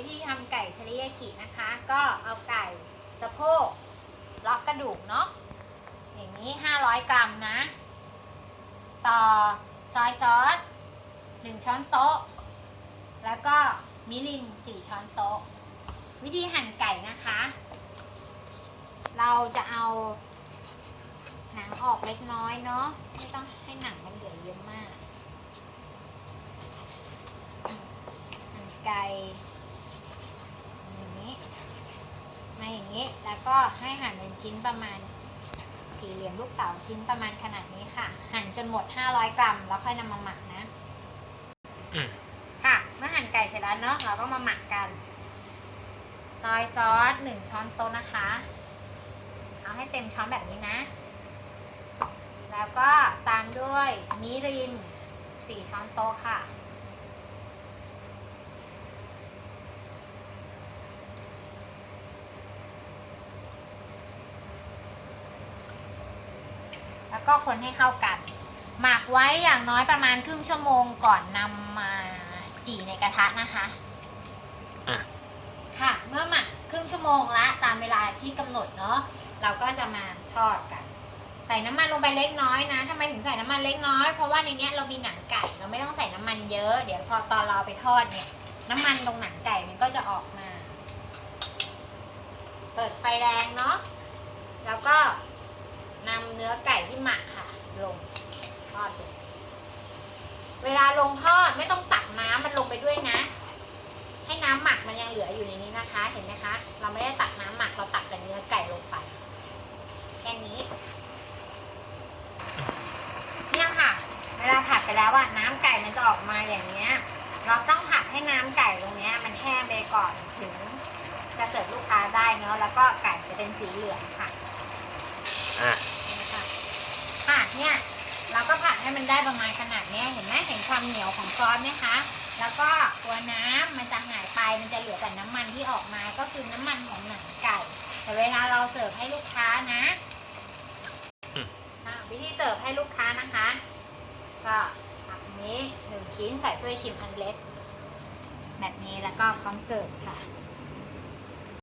วิธีทำไก่เทริยากินะคะ ก็เอาไก่สะโพกล็อกกระดูกเนาะอย่างนี้ 500 กรัมนะ ต่อซอยซอส1ช้อนโต๊ะ แล้วก็มิริน 4 ช้อนโต๊ะ วิธีหั่นไก่นะคะ เราจะเอาหนังออกเล็กน้อยเนาะไม่ต้องให้หนังมันเหลือเยอะมากหั่นไก่อย่างนี้มาอย่าง นี้ แล้วก็ให้หั่นเป็นชิ้นประมาณสี่เหลี่ยมลูกเต๋าชิ้นประมาณขนาดนี้ค่ะ หั่นจนหมด 500 กรัม แล้วค่อยนำมาหมักนะอืมค่ะ เมื่อหั่นไก่เสร็จแล้วเนาะเราก็มาหมักกัน ซอยซอสหนึ่งช้อนโต๊ะนะคะ เอาให้เต็มช้อนแบบนี้นะ แล้วก็ตามด้วยมิรินสี่ช้อนโต๊ะค่ะ แล้วก็คนให้เข้ากัน หมักไว้อย่างน้อยประมาณครึ่งชั่วโมงก่อนนำมาจี่ในกระทะนะคะอะค่ะ เมื่อหมักครึ่งชั่วโมงละตามเวลาที่กำหนดเนาะเราก็จะมาทอดกัน ใส่น้ำมันลงไปเล็กน้อยนะทำไมถึงใส่น้ำมันเล็กน้อยเพราะว่าในเนี้ยเรามีหนังไก่เราไม่ต้องใส่น้ำมันเยอะ เดี๋ยวพอตอนเราเอาไปทอดเนี่ย น้ำมันตรงหนังไก่มันก็จะออกมา เปิดไฟแรงเนาะแล้วก็นำเนื้ อไก่ที่หมักค่ะ ลงทอดเวลาลงทอดไม่ต้องตักน้ำมันลงไปด้วยนะ ให้น้ำหมักมันยังเหลืออยู่ในนี้นะคะ เห็นไหมคะ เราไม่ได้ตักน้ำหมักเราตักแต่เนื้อไก่ลงไปแค่นี้ เนี่ยค่ะ เวลาผัดไปแล้วอะน้ำไก่มันจะออกมาอย่างเนี้ย เราต้องผัดให้น้ำไก่ตรงเนี้ย มันแห้งไปก่อนถึง จะเสิร์ฟลูกค้าได้เนอะแล้วก็ไก่จะเป็นสีเหลืองค่ะ อะค่ะค่ะเนี่ยเราก็ผัดให้ มันได้ประมาณขนาดเนี้ยเห็นไหมเห็นความเหนียวของซอสไหมคะ แล้วก็ตัวน้ำมันจะหายไปมันจะเหลือแต่น้ำมันที่ออกมาก็คือน้ำมันของหนังไก่แต่เวลาเราเสิร์ฟให้ลูกค้านะอืมอะวิธีเสิร์ฟให้ลูกค้านะคะ ก็ตักนี้หนึ่งชิ้นใส่ถ้วยชิมอันเล็ก แบบนี้แล้วก็พร้อมเสิร์ฟค่ะ